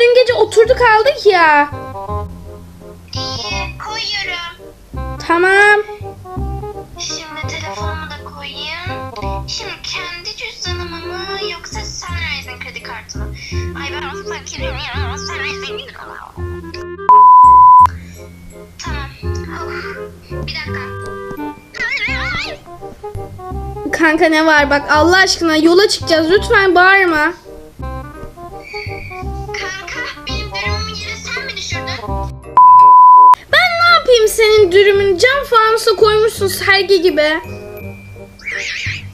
dün gece oturduk aldık ya. İyi koyuyorum. Tamam. Şimdi telefonumu da koyayım. Şimdi kendi cüzdanımı mı yoksa Sunrise'ın kredi kartı mı? Ay ben fakirim ya. Sunrise'ın Tamam. Of. Bir dakika. Kanka ne var bak Allah aşkına yola çıkacağız lütfen bağırma. Dürümün cam fanusa koymuşsun sergi gibi.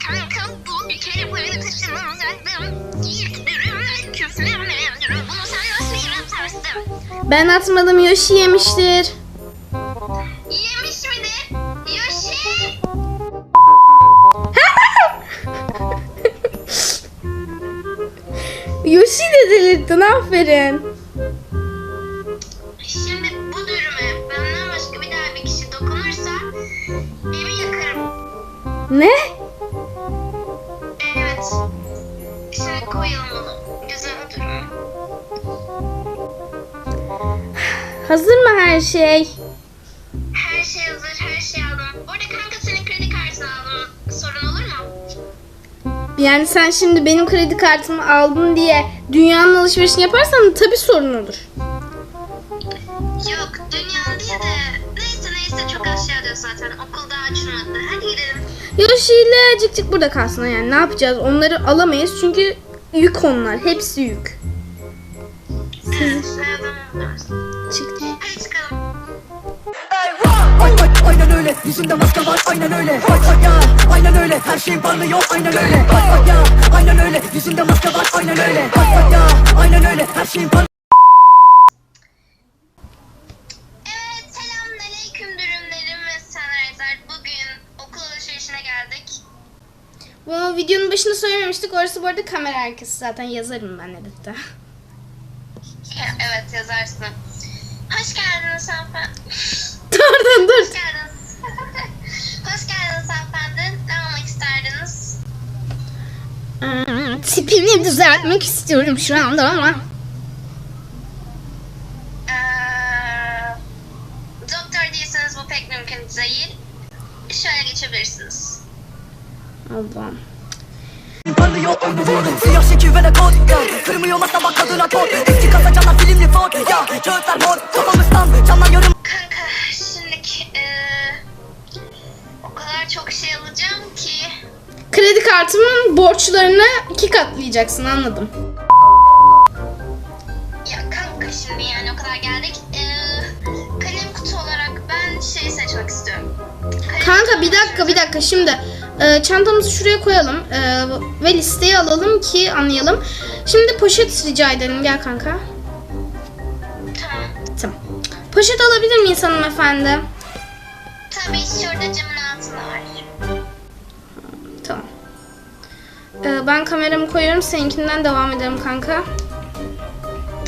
Kanka bu bir kere bu benim taşınmam zaten. İlk dürüm küflenmeyen dürüm. Bunu sen nasıl yere atarsın? Ben atmadım Yoshi yemiştir. Yemiş midir? Yoshi! Yoshi de delirttin aferin. Ne? Evet. Şimdi koyalım bunu. Güzel dürüm. Hazır mı her şey? Her şey hazır, her şey aldım. Orada kanka senin kredi kartını aldım. Sorun olur mu? Yani sen şimdi benim kredi kartımı aldın diye dünyanın alışverişini yaparsan tabii sorun olur. Yok, dünya değil de neyse çok aşağı diyor zaten. Okul daha açılmadı. Hadi gidelim. Yoshi ile Cik Cik burada kalsın yani ne yapacağız? Onları alamayız çünkü yük onlar. Hepsi yük. Evet, nereden alıyorsun? Çık. Hadi çıkalım. Ay ay aynen öyle yüzünde maske var aynen öyle ya aynen öyle her şey parlıyor aynen öyle ya aynen öyle yüzünde maske var aynen öyle ya aynen öyle her şey parlıyor Bu videonun başında söylememiştik. Orası bu arada kamera arkası zaten yazarım ben editte. Evet, yazarsın. Hoş geldiniz hanımefendi. dur dur dur. Hoş geldiniz. Hoş geldiniz hanımefendi. Ne almak isterdiniz? Hmm, Tipimi düzeltmek istiyorum şu anda ama. Borçlarını iki katlayacaksın anladım. ya kanka şimdi yani o kadar geldik. Eee, kalem kutu olarak ben şey seçmek istiyorum. Kalem Kanka bir dakika bir dakika şimdi e, çantamızı şuraya koyalım e, ve listeyi alalım ki anlayalım. Şimdi poşet rica edelim gel kanka. Tamam. Tamam. Poşet alabilir miyiz hanımefendi? Tabii şurada camın altında var. E, ben kameramı koyuyorum seninkinden devam edelim kanka.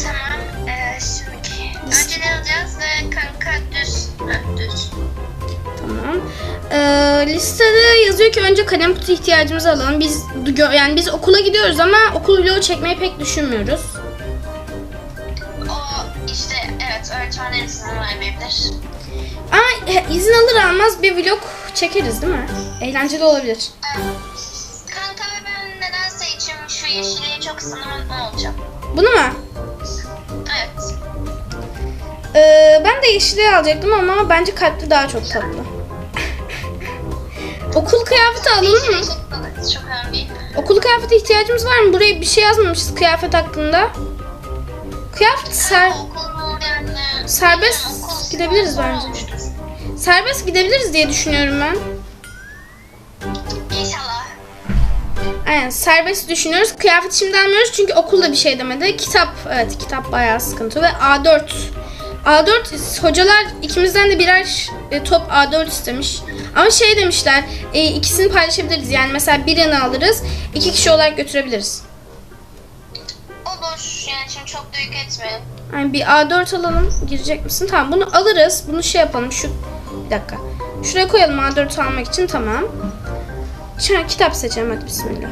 Tamam. Eee şimdi önce ne alacağız ve kanka düz. Ha, düz. Tamam. E, listede yazıyor ki önce kalem kutu ihtiyacımızı alalım. Biz yani biz okula gidiyoruz ama okul vlogu çekmeyi pek düşünmüyoruz. O işte evet öğretmenlerin sizin vermeyebilir. Ama izin alır almaz bir vlog çekeriz değil mi? Eğlenceli olabilir. Nedense yeşiliği çok sanırım ne olacağım. Bunu mu? Evet. Ee, ben de yeşili alacaktım ama bence kalpli daha çok tatlı. Okul kıyafeti alalım mı? Çok önemli. Okul kıyafeti ihtiyacımız var mı? Buraya bir şey yazmamışız kıyafet hakkında. Kıyafet ser serbest gidebiliriz bence. serbest gidebiliriz diye düşünüyorum ben. Aynen serbest düşünüyoruz. Kıyafet şimdi almıyoruz çünkü okulda bir şey demedi. Kitap evet kitap bayağı sıkıntı ve A4. A4 hocalar ikimizden de birer e, top A4 istemiş. Ama şey demişler e, ikisini paylaşabiliriz. Yani mesela birini alırız iki kişi olarak götürebiliriz. Olur yani şimdi çok da yük etmeyin. Yani bir A4 alalım. Girecek misin? Tamam bunu alırız. Bunu şey yapalım. Şu bir dakika. Şuraya koyalım A4 almak için tamam. Şimdi kitap seçelim hadi bismillah.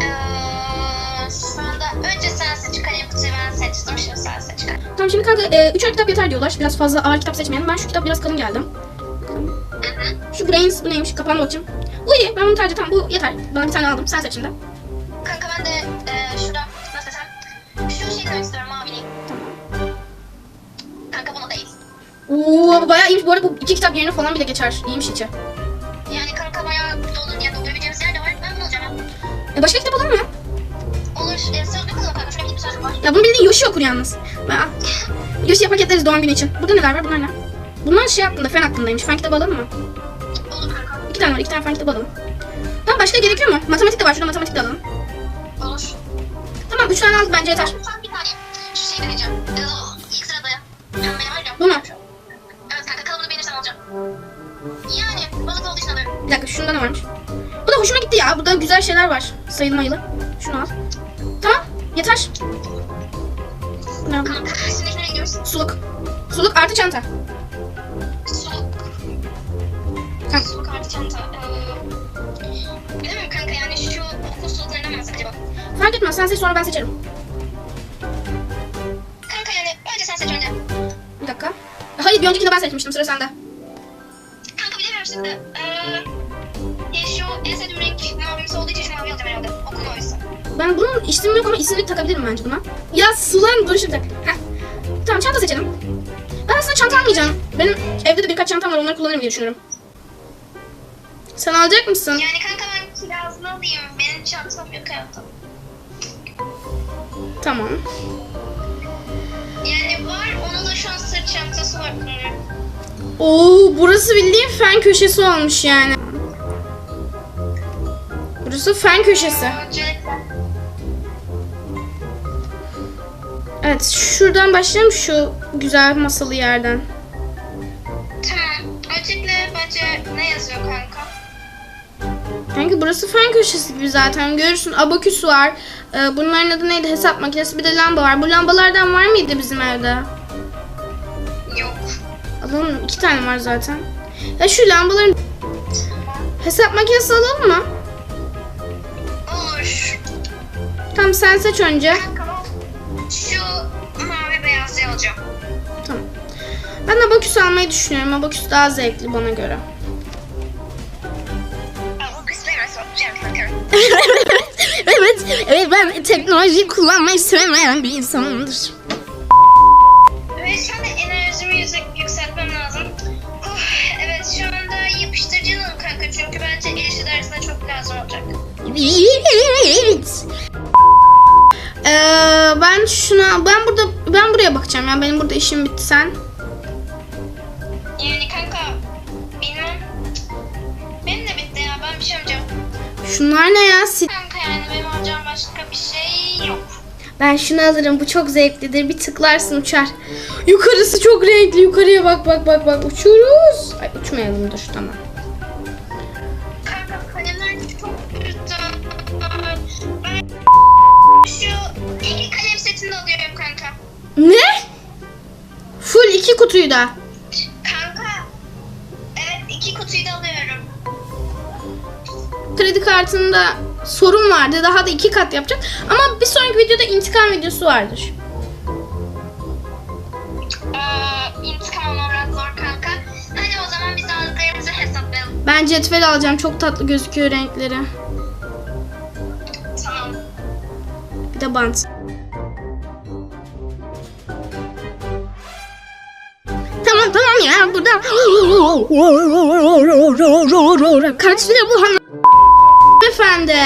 Ee, şu anda önce sen seç kalem kutuyu Tamam şimdi kanka e, üçer kitap yeter diyorlar. Biraz fazla ağır kitap seçmeyelim. Ben şu kitap biraz kalın geldim. Şu Brains bu neymiş? Kapağına bakayım. Bu iyi. Ben bunu tercih tamam bu yeter. Bana bir tane aldım. Sen seç şimdi. Kanka ben de e, şurada nasıl desem şu şeyi demek istiyorum maviliği. Tamam. Kanka bunu değil. Oo bayağı iyiymiş. Bu arada bu iki kitap yerine falan bile geçer. İyiymiş içi. Başka kitap olur mu? Olur. E, sözlük alalım kanka. Şurada bir sözlük var. Ya bunu bildiğin Yoshi okur yalnız. Ben, Yoshi'ye paketleriz doğum günü için. Burada neler var? Bunlar ne? Bunlar şey hakkında, fen hakkındaymış. Fen kitabı alalım mı? Olur kanka. İki tane var. iki tane fen kitabı alalım. Tamam başka gerekiyor mu? Matematik de var. Şurada matematik de alalım. Olur. Tamam üç tane aldık bence yeter. Sen bir tane şu şey deneyeceğim. Ee, ilk sırada pembe var ya. Bu mu? Evet kanka kalıbını beğenirsem alacağım. Yani balık olduğu için alırım. Bir dakika şunda ne varmış? Bu da hoşuma gitti ya. Burada güzel şeyler var. Sayılmayılı. Şunu al. Tamam. Yeter. Ne bu? Kanka şimdi nereye gidiyoruz? Suluk. Suluk artı çanta. Suluk. Kanka. Suluk artı çanta. Ee, bilemiyorum kanka yani şu okul suluklarından mı alsak acaba? Fark etmez. Sen seç sonra ben seçerim. Kanka yani önce sen seç önce. Bir dakika. Hayır bir öncekinde ben seçmiştim. Sıra sende. Kanka bilemiyorum şimdi. Ee, şu en sevdiğim renk mavimsi olduğu için şu mavi alacağım herhalde. Okul mavisi. Ben bunun ismini yok ama ismini takabilirim bence buna. Ya sulan dur şimdi. Heh. Tamam çanta seçelim. Ben aslında çanta almayacağım. Benim evde de birkaç çantam var onları kullanırım diye düşünüyorum. Sen alacak mısın? Yani kanka ben kirazını alayım. Benim çantam yok hayatım. Tamam. Yani var, onun da şu an sırt çantası var. Oo burası bildiğin fen köşesi olmuş yani. Burası fen köşesi. Evet şuradan başlayalım şu güzel masalı yerden. Tamam. Öncelikle bence ne yazıyor kanka? Kanka burası fen köşesi gibi zaten. Görürsün abaküs var. Ee, bunların adı neydi? Hesap makinesi bir de lamba var. Bu lambalardan var mıydı bizim evde? Yok. Alalım iki tane var zaten. Ya şu lambaların hesap makinesi alalım mı? Tamam sen seç önce. Şu mavi beyazı alacağım. Tamam. Ben abaküs almayı düşünüyorum. Abaküs daha zevkli bana göre. Evet, evet ben teknolojiyi kullanmayı sevmeyen bir insanımdır. Ve şu anda enerjimi yüksek, yükseltmem lazım. Uf, evet şu anda yapıştırıcı alalım kanka çünkü bence el işi dersinde çok lazım olacak. Evet. Ee, ben şuna ben burada ben buraya bakacağım ya benim burada işim bitti sen. Yani kanka bilmem. Benim de bitti ya ben bir şey yapacağım. Şunlar ne ya? Kanka yani benim alacağım başka bir şey yok. Ben şunu alırım. Bu çok zevklidir. Bir tıklarsın uçar. Yukarısı çok renkli. Yukarıya bak bak bak bak. Uçuyoruz. Ay uçmayalım dur tamam. Ne? Full iki kutuyu da. Kanka. Evet iki kutuyu da alıyorum. Kredi kartında sorun vardı. Daha da iki kat yapacak. Ama bir sonraki videoda intikam videosu vardır. Ee, intikam almam biraz zor kanka. Hadi o zaman biz aldıklarımızı hesaplayalım. Ben cetvel alacağım. Çok tatlı gözüküyor renkleri. Tamam. Bir de bant. Tamam tamam ya burada. Kaç lira bu hanım? Efendi.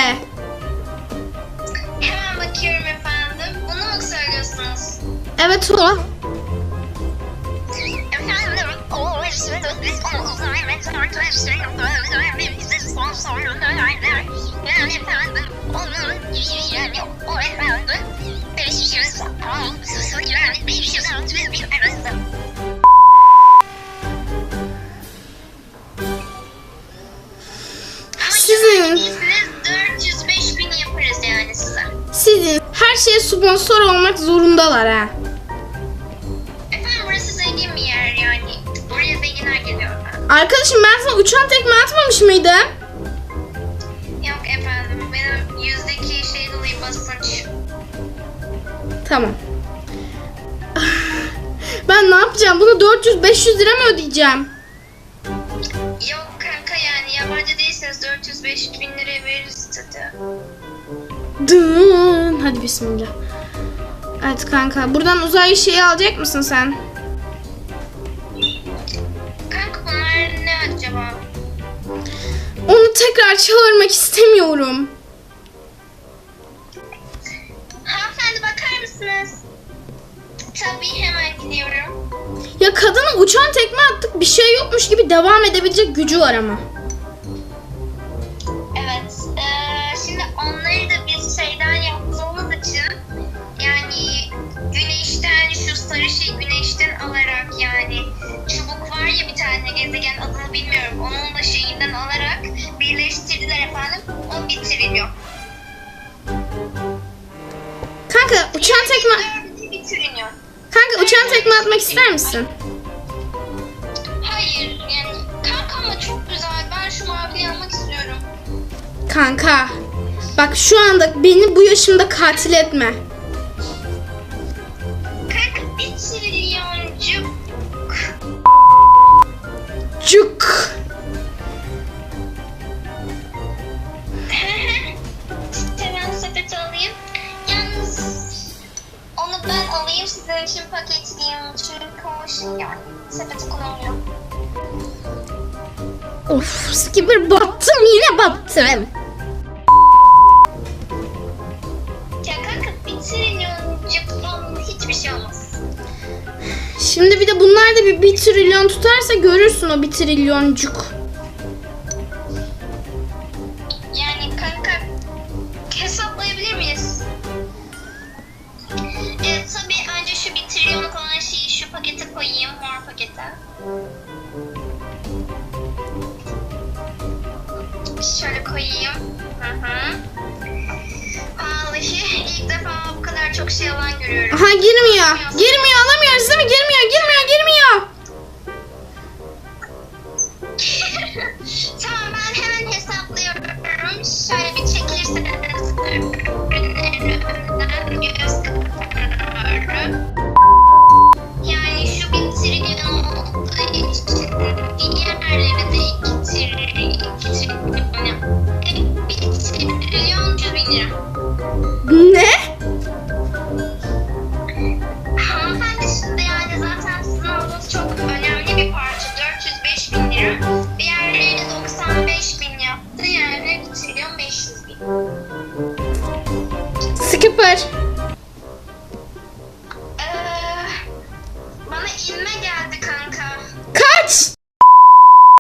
Hemen bakıyorum efendim. Bunu mu söylüyorsunuz? Evet o. Efendim, sponsor olmak zorundalar ha. Efendim burası zengin bir yer yani. Buraya zenginler geliyor. Arkadaşım ben sana uçan tekme atmamış mıydım? Yok efendim benim yüzdeki şey dolayı basınç. Tamam. Ben ne yapacağım? Bunu 400-500 lira mı ödeyeceğim? Yok kanka yani yabancı değilsiniz 400-500 bin liraya veririz tadı. Dın. Hadi bismillah. Evet kanka. Buradan uzay şeyi alacak mısın sen? Kanka bunlar ne acaba? Onu tekrar çağırmak istemiyorum. Hanımefendi bakar mısınız? Tabii hemen gidiyorum. Ya kadına uçan tekme attık bir şey yokmuş gibi devam edebilecek gücü var ama. İster misin? Hayır yani kanka ama çok güzel. Ben şu maviliği almak istiyorum. Kanka. Bak şu anda beni bu yaşımda katil etme. Alayım sizin için paketleyeyim. Çünkü şey yani sepeti kullanmıyor. Of skipper battım yine battım. Ya kanka bir trilyoncuktan hiçbir şey olmaz. Şimdi bir de bunlar da bir, bir trilyon tutarsa görürsün o bir trilyoncuk. Şey alan görüyorum. Aha girmiyor. Girmiyor alamıyoruz değil mi? Girmiyor girmiyor girmiyor. tamam ben hemen hesaplıyorum. Şöyle bir çekilirseniz ürünlerin önünden. Yani şu bir trilyon olduğu için diğerleri de iki trilyon, iki trilyon yani bir trilyoncu bin lira. Ne?